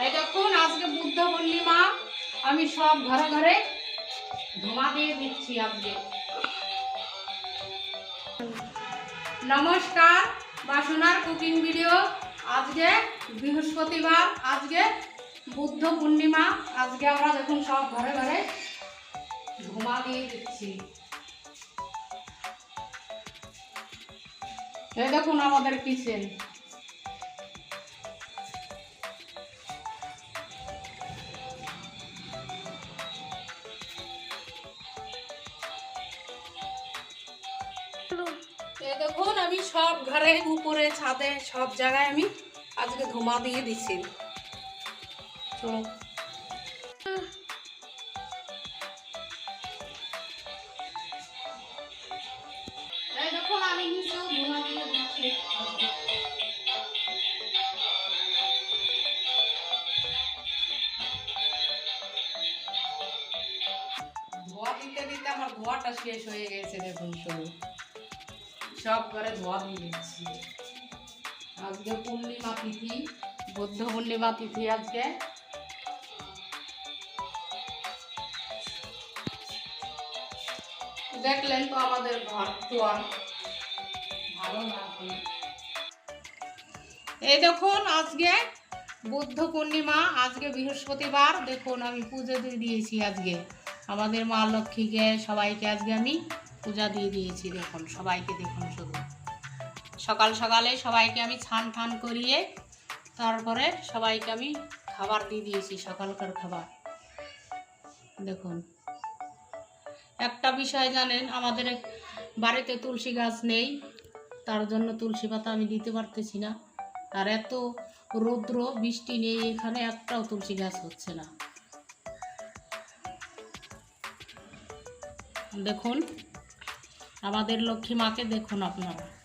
এই দেখুন, আজকে বুদ্ধ পূর্ণিমা। আমি সব ঘরে ঘরে ধোঁয়া দিয়ে দিচ্ছি আজকে। নমস্কার বাসনার কুকিং ভিডিও। আজকে বৃহস্পতিবার, আজকে বুদ্ধ পূর্ণিমা। আজকে আমরা দেখুন, সব ঘরে ঘরে ধোঁয়া দিয়ে দিচ্ছি। এই দেখুন আমাদের কিচেন। দেখুন আমি সব ঘরে উপরে ছাদে সব জায়গায় আমি আজকে ধোঁয়া দিয়ে দিচ্ছি চলো। আজকে পূর্ণিমা তিথি, বৌদ্ধ পূর্ণিমা তিথি আজকে। দেখলেন তো আমাদের ঘর তোয়ার ভালো। এই দেখুন আজকে বুদ্ধ পূর্ণিমা, আজকে বৃহস্পতিবার। দেখুন আমি পুজো দিয়ে দিয়েছি আজকে। আমাদের মা লক্ষ্মীকে, সবাইকে আজকে আমি পূজা দিয়ে দিয়েছি। দেখুন, সবাইকে দেখুন। সকাল সকালে সবাইকে আমি ছান ঠান করিয়ে তারপরে সবাইকে আমি খাবার দিয়ে দিয়েছি, সকালকার খাবার। দেখুন। একটা বিষয় জানেন, আমাদের বাড়িতে তুলসী গাছ নেই, তার জন্য তুলসী পাতা আমি দিতে পারতেছি না। আর এত রৌদ্র, বৃষ্টি নেই, এখানে একটাও তুলসী গাছ হচ্ছে না। দেখুন, আমাদের লক্ষ্মী মাকে দেখুন আপনারা।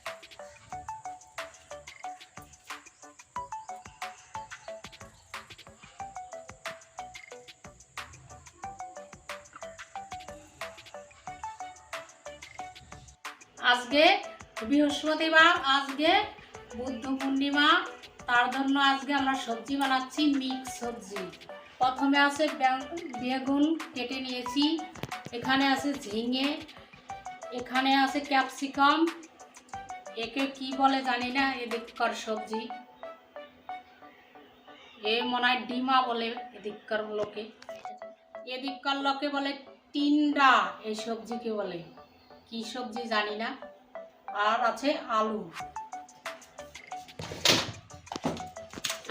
আজকে বুদ্ধ পূর্ণিমা, তার জন্য আজকে আমরা সবজি বানাচ্ছি, মিক্স সবজি। প্রথমে আছে বেগুন কেটে নিয়েছি, এখানে আছে ঝিঙে, এখানে আছে ক্যাপসিকাম। একে কি বলে জানি না, এদিককার সবজি। এ মনে হয় ডিমা বলে এদিককার লোকে। এদিককার লোকে বলে টিন্ডা, এই সবজিকে বলে। কি সবজি জানি না। আর আছে আলু।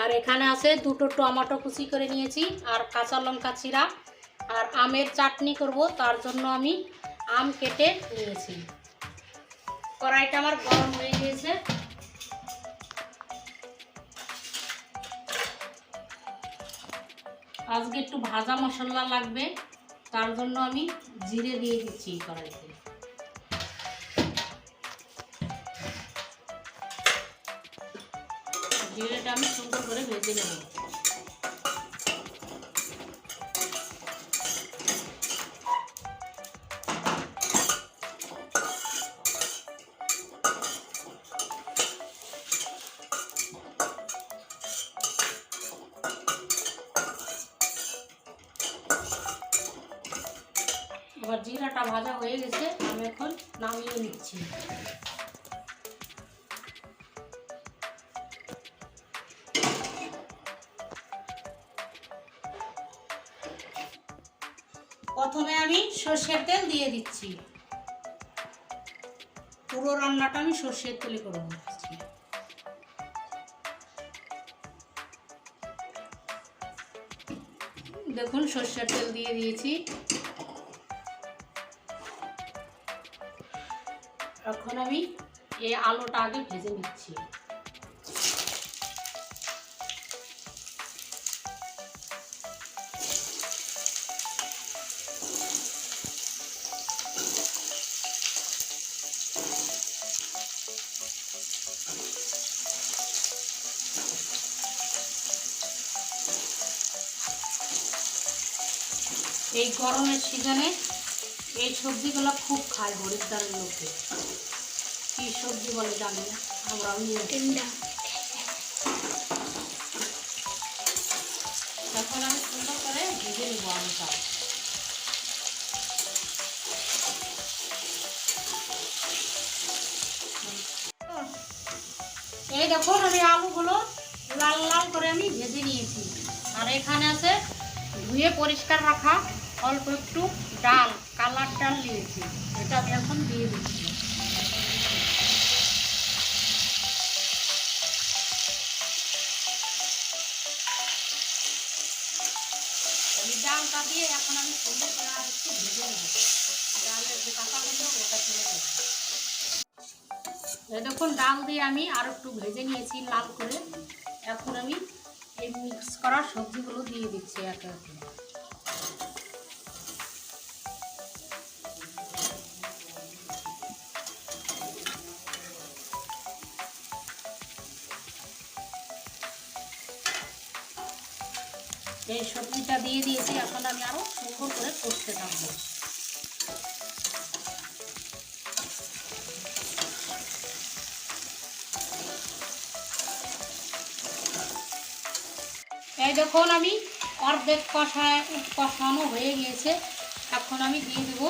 আর এখানে আছে দুটো টমাটো কুচি করে নিয়েছি আর কাঁচা লঙ্কা চিরা। আর আমের চাটনি করব, তার জন্য আমি আম কেটে নিয়েছি। কড়াইটা আমার গরম হয়ে গিয়েছে। আজকে একটু ভাজা মশলা লাগবে, তার জন্য আমি জিরে দিয়ে দিচ্ছি কড়াইতে। জিরেটা আমি সুন্দর করে ভেজে নেব। এবার জিরাটা ভাজা হয়ে গেছে, আমি এখন নামিয়ে নিচ্ছি। দিয়ে দিচ্ছি। পুরো রান্নাটা আমি সর্ষের তেলে করব আজকে। দেখুন, সর্ষের তেল দিয়ে দিয়েছি। এখন আমি এই আলুটা আগে ভেজে নিচ্ছি। গরমের সিজনে এই সবজিগুলো খুব খায় হরিদ্বারের লোকে। কি সবজি বলে জানি না আমরাও নিয়ে টিন্ডা নেব আলুটা। এই দেখুন আমি আলুগুলো লাল লাল করে আমি ভেজে নিয়েছি। আর এখানে আছে ধুয়ে পরিষ্কার রাখা অল্প একটু ডাল, কালার ডাল নিয়েছি। এটা আমি এখন দিয়ে দিচ্ছি। দিয়ে এখন আমি দেখুন, ডাল দিয়ে আমি আর একটু ভেজে নিয়েছি লাল করে। এখন আমি এই মিক্স করা সবজিগুলো দিয়ে দিচ্ছি একে। দিয়ে দিয়েছি, এখন আমি আরও সুন্দর করে কষতে থাকব। এই দেখুন আমি অর্ধেক কষা কষানো হয়ে গিয়েছে, এখন আমি দিয়ে দেব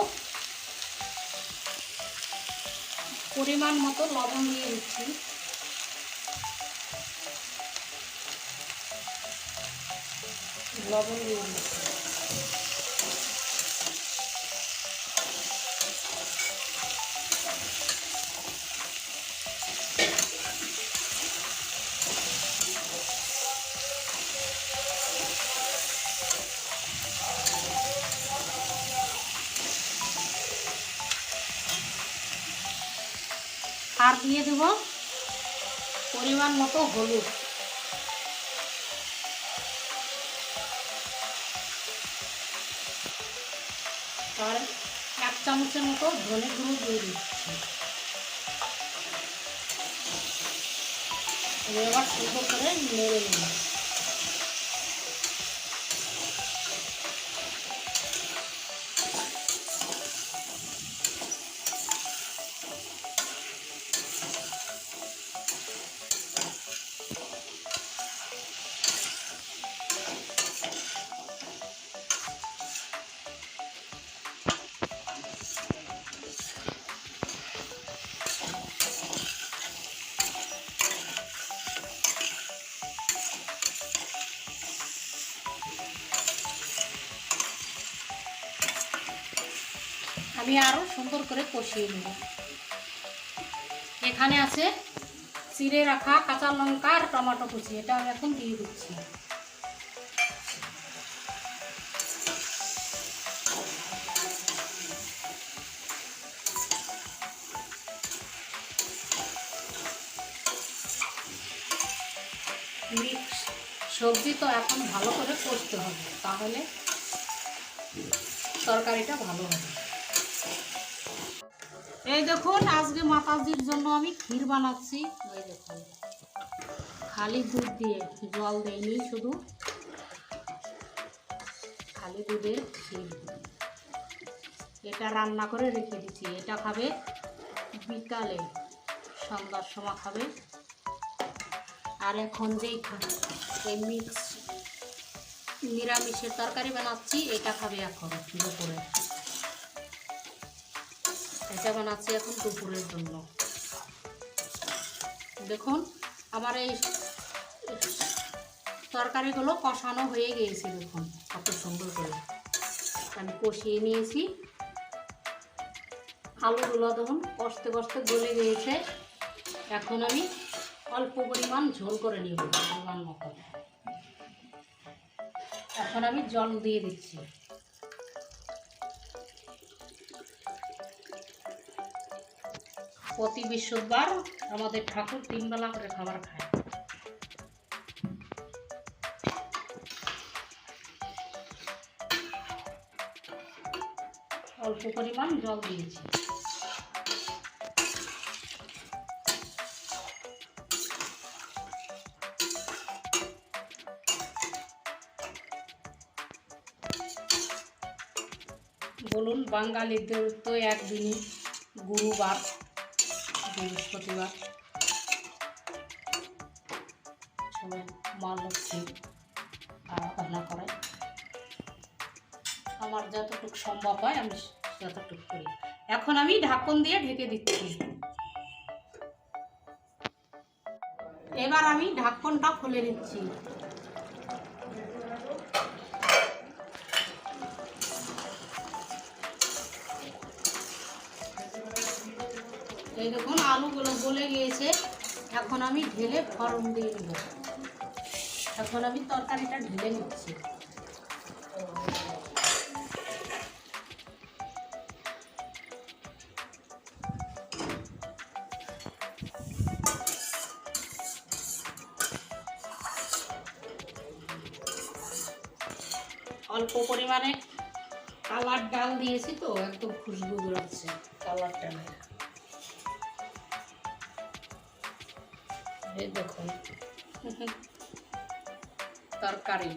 পরিমাণ মতো লবণ দিয়ে দিচ্ছি। লবণ দিয়ে আর দিয়ে দেব পরিমাণ মতো হলুদ। চামচের মতো ধনে গুঁড়ো দিয়ে দিচ্ছি। এবার সুন্দর করে নেড়ে নেব। আরও সুন্দর করে কষিয়ে নেব। এখানে আছে চিড়ে রাখা কাঁচা লঙ্কা আর টমেটো কুচি, এটা আমি এখন দিয়ে দিচ্ছি। সবজি তো এখন ভালো করে কষতে হবে, তাহলে তরকারিটা ভালো হবে। এই দেখুন, আজকে মাতাজির জন্য আমি ক্ষীর বানাচ্ছি। এই দেখুন, খালি দুধ দিয়ে জল দেয়নি শুধু। খালি দুধের ক্ষীর। এটা রান্না করে রেখে দিচ্ছি। এটা খাবে বিকালে, সন্ধ্যার সময় খাবে। আর এখন যেই এই মিক্স নিরামিষের তরকারি বানাচ্ছি, এটা খাবে এখন দুপুরে। এটা বানাচ্ছি এখন দুপুরের জন্য। দেখুন, আমার এই তরকারিগুলো কষানো হয়ে গিয়েছে, দেখুন, কত সুন্দর করে। আমি কষিয়ে নিয়েছি। আলুগুলো দেখুন, কষতে কষতে গলে গিয়েছে। এখন আমি অল্প পরিমাণ ঝোল করে নিব, পরিমাণ মতো এখন আমি জল দিয়ে দিচ্ছি। প্রতি বৃহস্পতিবার আমাদের ঠাকুর তিনবেলা করে খাবার খায়। অল্প পরিমাণ জল দিয়েছি। বলুন, বাঙালিদের তো একদিনই গুরুবার। বৃহস্পতিবার। সবাই মা লক্ষ্মী আরাধনা করে। আমার যতটুকু সম্ভব হয়, আমি যতটুকু করি। এখন আমি ঢাকন দিয়ে ঢেকে দিচ্ছি। এবার আমি ঢাকনটা খুলে দিচ্ছি এই দেখুন, আলুগুলো গলে গিয়েছে। এখন আমি ঢেলে ফরম দিয়ে নেব। এখন আমি তরকারিটা ঢেলে নিচ্ছি। অল্প পরিমাণে কালার ডাল দিয়েছি তো একদম খুশবু বেরোচ্ছে কালার ডালের দেখুন তরকারি।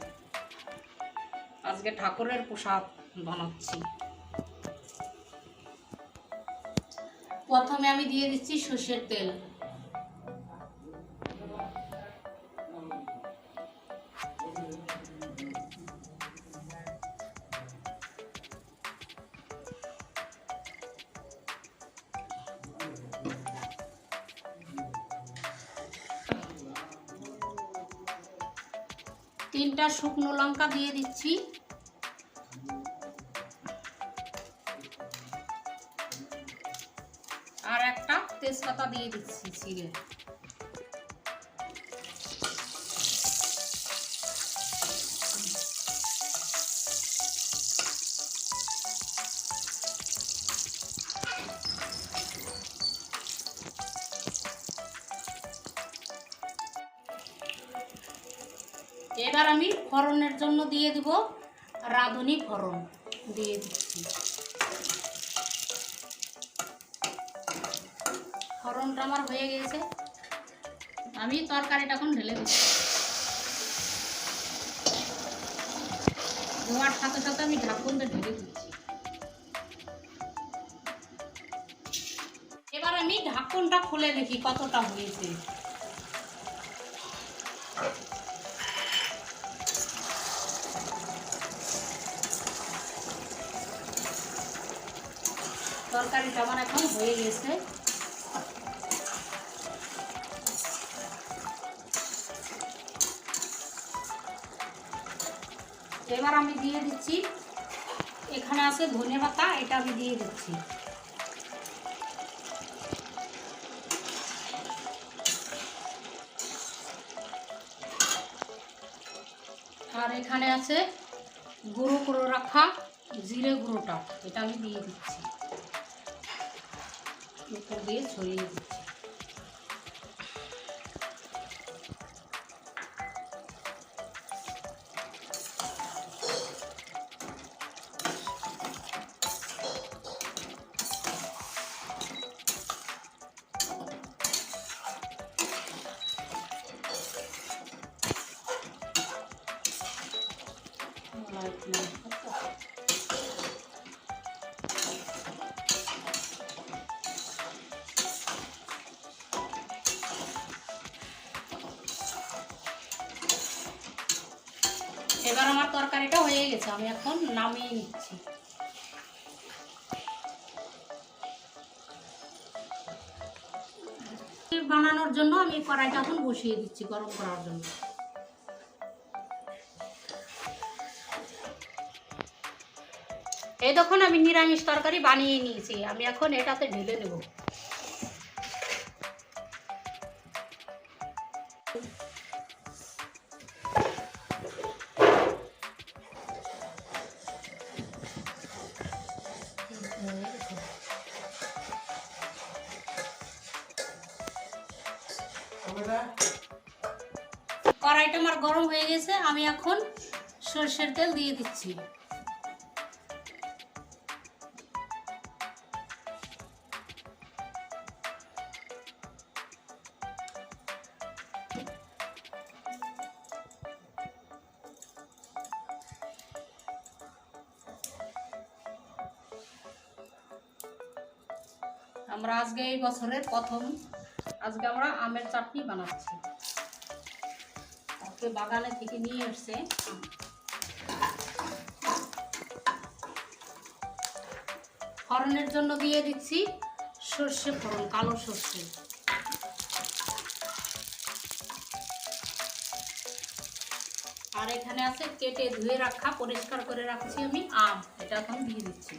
আজকে ঠাকুরের প্রসাদ বানাচ্ছি। প্রথমে আমি দিয়ে দিচ্ছি সর্ষের তেল। তিনটা শুকনো লঙ্কা দিয়ে দিচ্ছি। আর একটা তেজপাতা দিয়ে দিচ্ছি ছিঁড়ে এবার আমি ফড়নের জন্য দিয়ে দিব রাঁধুনি ফড়ন। দিয়ে দিচ্ছি। ফড়নটা আমার হয়ে গেছে। আমি তরকারিটা এখন ঢেলে দিচ্ছি। ধোয়ার সাথে সাথে আমি ঢাকুনটা ঢেলে দিচ্ছি। এবার আমি ঢাকনটা খুলে দেখি কতটা হয়েছে। তরকারিটা আমার এখন হয়ে গেছে। এবার আমি দিয়ে দিচ্ছি, এখানে আছে ধনে পাতা, এটা আমি দিয়ে দিচ্ছি। আর এখানে আছে গুঁড়ো করে রাখা জিরে গুঁড়োটা, এটা আমি দিয়ে দিচ্ছি। উপর দিয়ে ছড়িয়ে দিচ্ছি লাইট নাই এবার আমার তরকারিটা হয়ে গেছে, আমি এখন নামিয়ে নিচ্ছি। বানানোর জন্য আমি কড়াইটা এখন বসিয়ে দিচ্ছি গরম করার জন্য। এই দেখুন, আমি নিরামিষ তরকারি বানিয়ে নিয়েছি, আমি এখন এটাতে ঢেলে নেব। কড়াইটা আমার গরম হয়ে গেছে, আমি এখন সর্ষের তেল দিয়ে দিচ্ছি। আমরা আজকে এই বছরের প্রথম, আজকে আমরা আমের চাটনি বানাচ্ছি। বাগানে থেকে নিয়ে এসছে আম। ফড়নের জন্য দিয়ে দিচ্ছি সর্ষে ফোড়ন কালো সর্ষে আর এখানে আছে কেটে ধুয়ে রাখা, পরিষ্কার করে রাখছি আমি আম, এটা এখন দিয়ে দিচ্ছি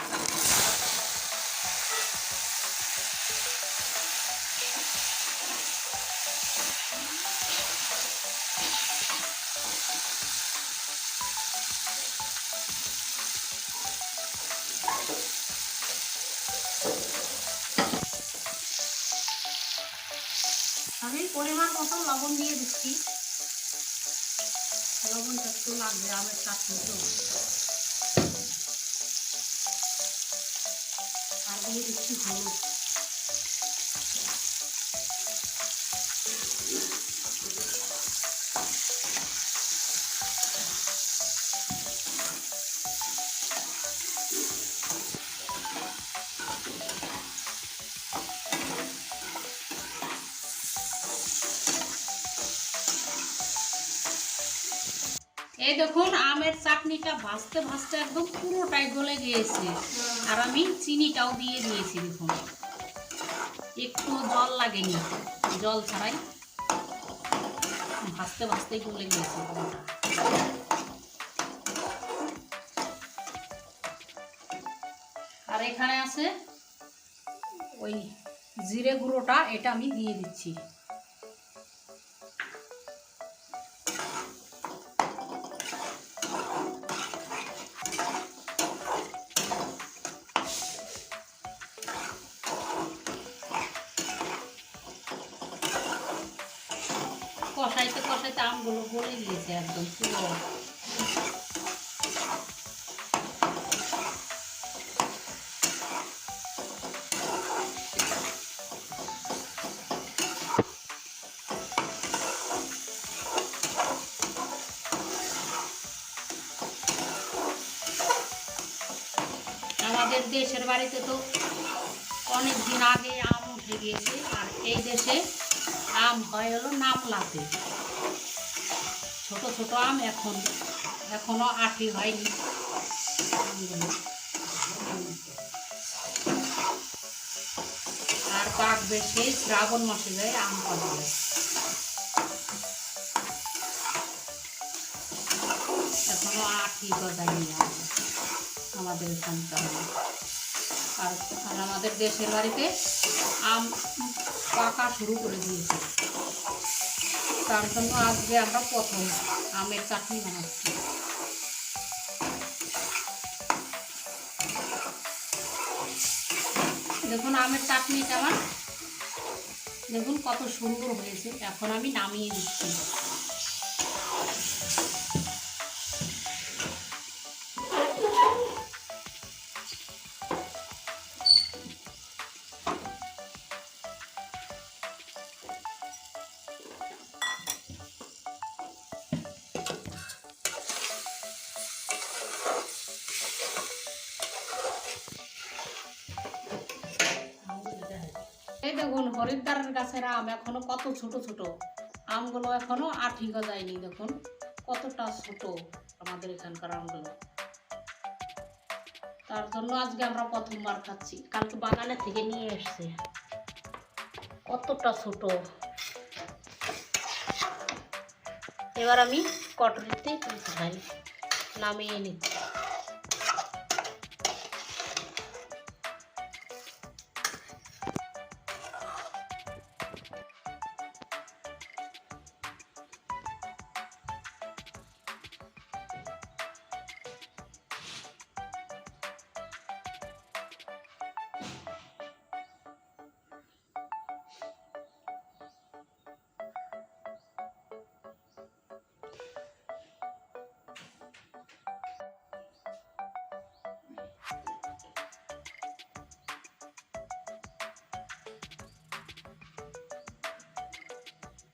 পরিমাণ মতো লবণ দিয়ে দিচ্ছি। লবণটা একটু লাগবে, আমের চাষ মতো। আর দিয়ে দিচ্ছি হলুদ। এই দেখুন, আমের চাটনিটা ভাজতে ভাজতে একদম পুরোটাই গলে গিয়েছে। আর আমি চিনিটাও দিয়ে দিয়েছি, দেখুন। একটু জল লাগেনি, জল ছাড়াই ভাজতে ভাজতেই গলে গিয়েছে আর এখানে আছে ওই জিরে গুঁড়োটা, এটা আমি দিয়ে দিচ্ছি। আমাদের দেশের বাড়িতে তো অনেক দিন আগে আম উঠে গিয়েছে, আর এই দেশে আম হয় হলো নামলাতে। ছোট ছোট আম এখন, এখনও আটি হয়নি। আর পাকবে সেই শ্রাবণ মাসে যায় আম পাকবে এখনও আটি গজায়নি আম আমাদের এখানকার। আর আর আমাদের দেশের বাড়িতে আম পাকা শুরু করে দিয়েছে। তার জন্য আজকে আমরা প্রথম আমের চাটনি বানাচ্ছি। দেখুন আমের চাটনিটা আমার, দেখুন কত সুন্দর হয়েছে। এখন আমি নামিয়ে দিচ্ছি দেখুন, হরিদ্বারের গাছের আম এখনও কত ছোট ছোট। আমগুলো এখনও আঠি গজায়নি দেখুন, কতটা ছোট আমাদের এখানকার আমগুলো। তার জন্য আজকে আমরা প্রথমবার খাচ্ছি, কালকে বাগানে থেকে নিয়ে এসছে। কতটা ছোট। এবার আমি কটরিতে খাই নামিয়ে নিচ্ছি।